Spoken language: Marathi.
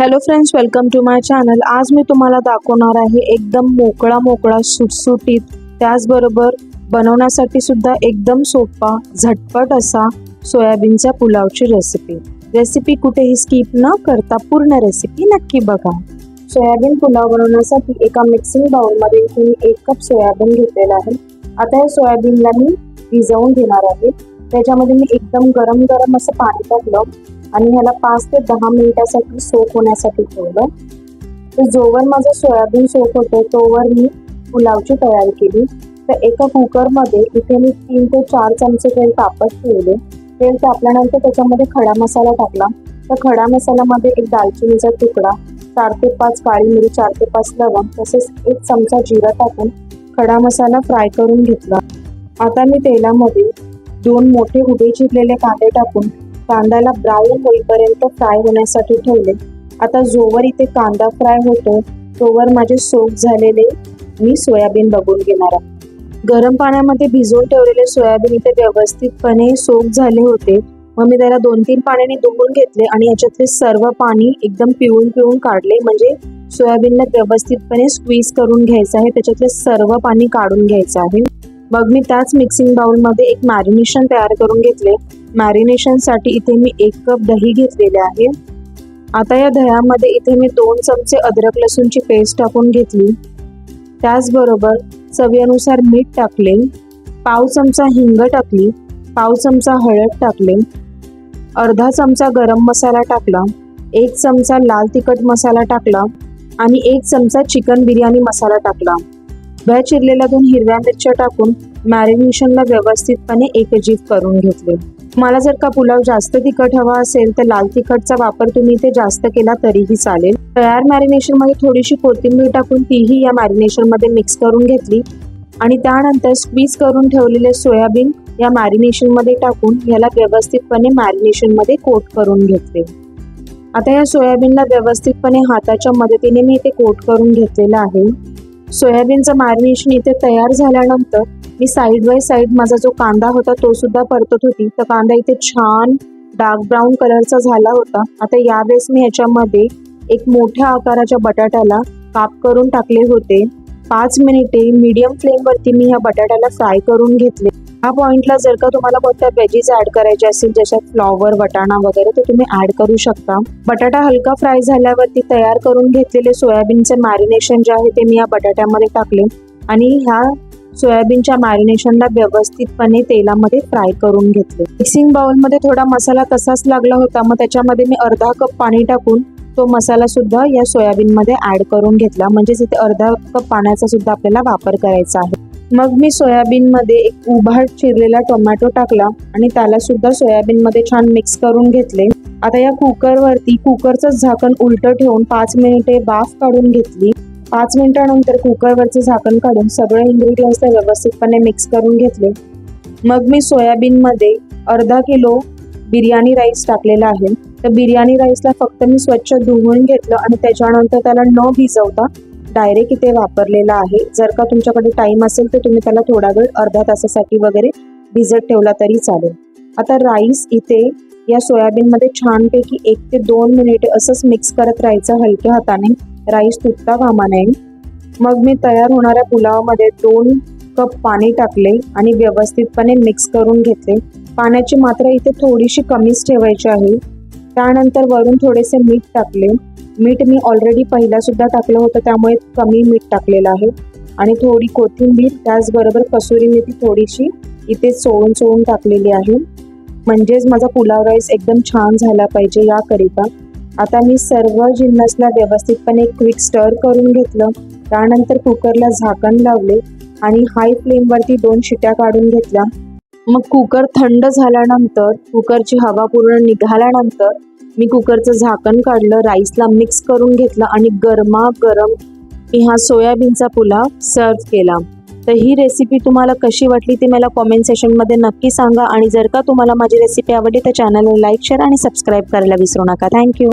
Hello friends welcome to my channel आज मी तुम्हाला दाखवणार आहे एकदम मोकळा मोकळा सुटसुटीत त्याचबरोबर बनवण्यासाठी सुद्धा एकदम सोपा झटपट असा सोयाबीनच्या पुलावची रेसिपी रेसिपी कुठेही स्किप न करता पूर्ण रेसिपी नक्की बघा. सोयाबीन पुलाव बनवण्यासाठी एका मिक्सिंग बाउलमध्ये मी एक कप सोयाबीन घेतलेला आहे. आता या सोयाबीनला मी भिजवून घेणार आहे. त्याच्यामध्ये मी एकदम गरम गरम असं पाणी टाकलं. आणि ह्याला पाच ते दहा मिनिटासाठी सोक होण्यासाठी ठेवलं. तर जोवर माझं सोयाबीन सोक होतं तोवर मी पुलावची तयारी केली. तर एका कुकरमध्ये इथे मी तीन ते चार चमचे तेल तापत ठेवले. तेल तापल्यानंतर त्याच्यामध्ये खडा मसाला टाकला. तर खडा मसाल्यामध्ये एक दालचिनीचा तुकडा चार ते पाच काळी मिरी चार ते पाच लवंग तसेच एक चमचा जिरा टाकून खडा मसाला फ्राय करून घेतला. आता मी तेलामध्ये दोन मोठे उभे चिरलेले कांदे टाकून कांद्याला ब्राऊन होईपर्यंत फ्राय होण्यासाठी ठेवले. आता जोवर इथे कांदा फ्राय होतो तोवर माझे सोप झालेले मी सोयाबीन बघून घेणार आहे. गरम पाण्यामध्ये भिजवून ठेवलेले सोयाबीन इथे व्यवस्थितपणे सोप झाले होते. मग मी त्याला दोन तीन पाण्याने धुवून घेतले आणि याच्यातले सर्व पाणी एकदम पिळून पिळून काढले. म्हणजे सोयाबीनला व्यवस्थितपणे स्क्वीज करून घ्यायचं आहे त्याच्यातले सर्व पाणी काढून घ्यायचं आहे. मग मी त्याच मिक्सिंग बाउलमध्ये एक मॅरिनेशन तयार करून घेतले. मॅरिनेशनसाठी इथे मी एक कप दही घेतलेले आहे. आता या दह्यामध्ये इथे मी दोन चमचे अद्रक लसूणची पेस्ट टाकून घेतली. त्याचबरोबर चवीनुसार मीठ टाकले. पाव चमचा हिंग टाकली. पाव चमचा हळद टाकले. अर्धा चमचा गरम मसाला टाकला. एक चमचा लाल तिखट मसाला टाकला. आणि एक चमचा चिकन बिर्याणी मसाला टाकला. भ्या चिरलेल्या दोन हिरव्या मिरच्या टाकून मॅरिनेशनला व्यवस्थितपणे एकजीव करून घेतले. मला जर का पुलाव जास्त तिखट हवा असेल तर लाल तिखटचा वापर तुम्ही इथे जास्त केला तरीही चालेल. तयार मॅरिनेशनमध्ये थोडीशी कोथिंबीर टाकून तीही या मॅरिनेशनमध्ये मिक्स करून घेतली आणि त्यानंतर स्क्वीज करून ठेवलेले सोयाबीन या मॅरिनेशनमध्ये टाकून याला व्यवस्थितपणे मॅरिनेशनमध्ये कोट करून घेतले. आता या सोयाबीनला व्यवस्थितपणे हाताच्या मदतीने मी इथे कोट करून घेतलेलं आहे. सोयाबीनचं मॅरिनेशन इथे तयार झाल्यानंतर मी साईड बाय साईड माझा जो कांदा होता तो सुद्धा परतत होती. तर कांदा इथे छान डार्क ब्राऊन कलरचा झाला होता. आता यावेळेस मी ह्याच्यामध्ये एक मोठ्या आकाराच्या बटाट्याला काप करून टाकले होते. पाच मिनिटे मीडियम फ्लेमवरती मी ह्या बटाट्याला फ्राय करून घेतले. ह्या पॉइंटला जर का तुम्हाला कोणत्या वेजीज ऍड करायचे असतील जशा फ्लॉवर वटाणा वगैरे तर तुम्ही ऍड करू शकता. बटाटा हलका फ्राय झाल्यावरती तयार करून घेतलेले सोयाबीनचे मॅरिनेशन जे आहे ते मी या बटाट्यामध्ये टाकले. आणि ह्या सोयाबीनच्या मॅरिनेशनला व्यवस्थितपणे तेलामध्ये फ्राय करून घेतले. मिक्सिंग बाउलमध्ये थोडा मसाला तसाच लागला होता मग त्याच्यामध्ये मी अर्धा कप पाणी टाकून तो मसाला सुद्धा या सोयाबीनमध्ये ऍड करून घेतला. म्हणजे इथे अर्धा कप पाण्याचा सुद्धा आपल्याला वापर करायचा आहे. मग मी सोयाबीनमध्ये एक उभा चिरलेला टोमॅटो टाकला आणि त्याला सुद्धा सोयाबीनमध्ये छान मिक्स करून घेतले. आता या कुकरवरती कुकरचं झाकण उलट ठेवून पाच मिनिटे बाफ काढून घेतली. पाच मिनिटानंतर कुकरवरचं झाकण काढून सगळे इन्ग्रेडियंट्स व्यवस्थितपणे मिक्स करून घेतले. मग मी सोयाबीनमध्ये अर्धा किलो बिर्याणी राईस टाकलेला आहे. तर बिर्याणी राईसला फक्त मी स्वच्छ धुवून घेतलं आणि त्याच्यानंतर त्याला न भिजवता डायरेक्ट इथे वापरलेला आहे. जर का तुमच्याकडे टाइम असेल तर तुम्ही त्याला थोडा वेळ अर्ध्या तासासाठी वगैरे भिजत ठेवला तरी चालेल. आता राईस इथे या सोयाबीनमध्ये छानपैकी एक ते दोन मिनिटे असंच मिक्स करत राहायचं हलक्या हाताने. राईस तुटता कामा नये. मग मी तयार होणाऱ्या पुलावामध्ये दोन कप पाणी टाकले आणि व्यवस्थितपणे मिक्स करून घेतले. पाण्याची मात्रा इथे थोडीशी कमीच ठेवायची आहे. त्यानंतर वरून थोडेसे मीठ टाकले. मीठ मी ऑलरेडी पहिला सुद्धा टाकलं होतं त्यामुळे कमी मीठ टाकलेलं आहे. आणि थोडी कोथिंबीर त्याचबरोबर कसुरी मेथी थोडीशी इथे चोळून चोळून टाकलेली आहे. म्हणजेच माझा पुलाव राईस एकदम छान झाला पाहिजे याकरिता. आता मी सर्व जिन्नसला व्यवस्थितपणे क्विक स्टर करून घेतलं. त्यानंतर कुकरला झाकण लावले आणि हाय फ्लेमवरती दोन शिट्या काढून घेतल्या. मग कुकर थंड झाल्यानंतर कुकरची हवा पूर्ण निघाल्यानंतर मी कुकरचं झाकण काढलं राईसला मिक्स करून घेतलं आणि गरमागरम मी हा सोयाबीनचा पुलाव सर्व केला. तर ही रेसिपी तुम्हाला कशी वाटली ते मला कॉमेंट सेशनमध्ये नक्की सांगा आणि जर का तुम्हाला माझी रेसिपी आवडली तर चॅनलला लाईक शेअर आणि सबस्क्राईब करायला विसरू नका. थँक्यू